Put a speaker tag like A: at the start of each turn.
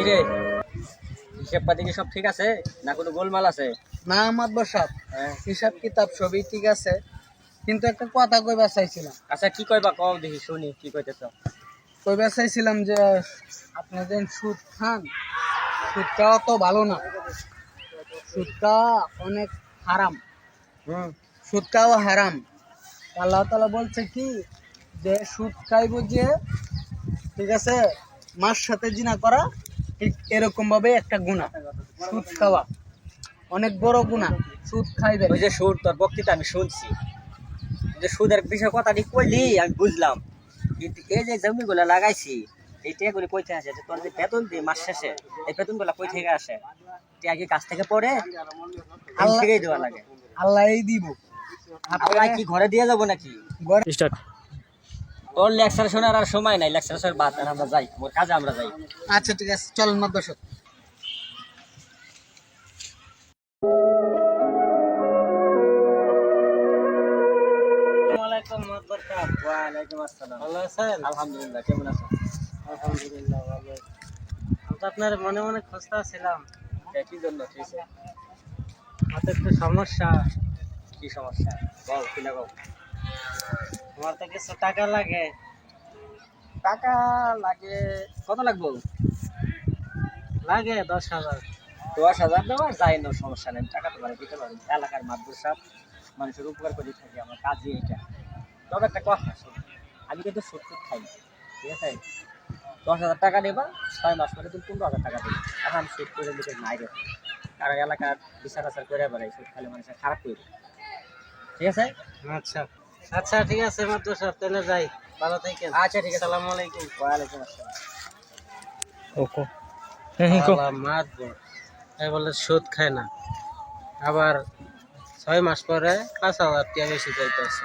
A: কিরে? হিসেব পাতি কি সব ঠিক আছে? না কোনো গোলমাল আছে?
B: না মাতবর সাহেব
A: হ্যাঁ।
B: হিসাব কিতাব সবই ঠিক আছে। কিন্তু একটা কথা কইবা চাইছিলাম।
A: আচ্ছা কি কইবা কও দেখি শুনি কি কইতেছ?
B: কইবা চাইছিলাম যে আপনি যে সুদ খান সুদটা অত ভালো না। সুদটা অনেক হারাম।
A: হুম।
B: সুদটাও হারাম। আল্লাহ তালা বলছে কি যে সুদ খাইব যে ঠিক আছে মার সাথে জিনা করা ঠিক এরকম ভাবে একটা গুণা সুদ খাওয়া। অনেক বড় গুণা সুদ খাইবে
A: ওই যে সুর তোর বক্তৃতা আমি শুনছি। যে সুদের বিষয়ে কথাটি কইলি আমি বুঝলাম। কিন্তু এই যে জমিগুলো লাগাইছি এই টেগুলি কই থেকে আসে? যে তোর যে বেতন দিই মাস শেষে এই বেতনগুলো কই থেকে আসে? টিয়া কি কাছ থেকে পড়ে?
B: আল্লাহ-
A: থেকেই দেওয়া লাগে।
B: আল্লাহ এই দিব।
A: আমরা কি ঘরে দিয়ে যাব নাকি?
B: ঘরে
A: স্টার্ট। তোর লেকচার শোনার আর সময় নাই লেকচার শোনার বাদ আর আমরা যাই মোর কাজে আমরা যাই।
B: আচ্ছা ঠিক আছে চল মাদ্রাসা।
A: ওয়ালাইকুম ওয়ালাইকুম আসসালাম।
B: ভালো আছেন?
A: আলহামদুলিল্লাহ কেমন আছো
B: আলহামদুলিল্লাহ ভালো আপনার মনে মনে খুঁজতে ছিলাম
A: তা কি জন্য? ঠিক আছে
B: একটু সমস্যা।
A: কি সমস্যা? বল কি লাগাও
B: আমার তো কিছু টাকা লাগে।
A: টাকা লাগে কত লাগবো?
B: লাগে দশ হাজার।
A: দশ হাজার দেওয়া যায় না সমস্যা নেই। টাকা তো মানে দিতে পারি এলাকার মাদ্রাসা মানুষের উপকার করে থাকি আমার কাজই এটা তবে একটা কথা আমি কিন্তু সুদ খাই ঠিক আছে? দশ হাজার টাকা নেবা ছয় মাস পরে তুমি পনেরো হাজার টাকা দেবে। এখন আমি সুদ করে দিতে নাই রে। কারণ এলাকার বিচার আচার করে বেড়াই সুদ খালে মানুষের খারাপ করে ঠিক আছে?
B: আচ্ছা। আচ্ছা ঠিক আছে মাদ্রাসা তাহলে যাই। ভালো থাকেন।
A: আচ্ছা ঠিক আছে।
B: আসসালামু আলাইকুম।
A: ওয়ালাইকুম আসসালাম।
B: ওকো। এই বলে সুদ খায় না। আবার ছয় মাস পরে পাঁচ হাজার টাকা বেশি চাইতেছে।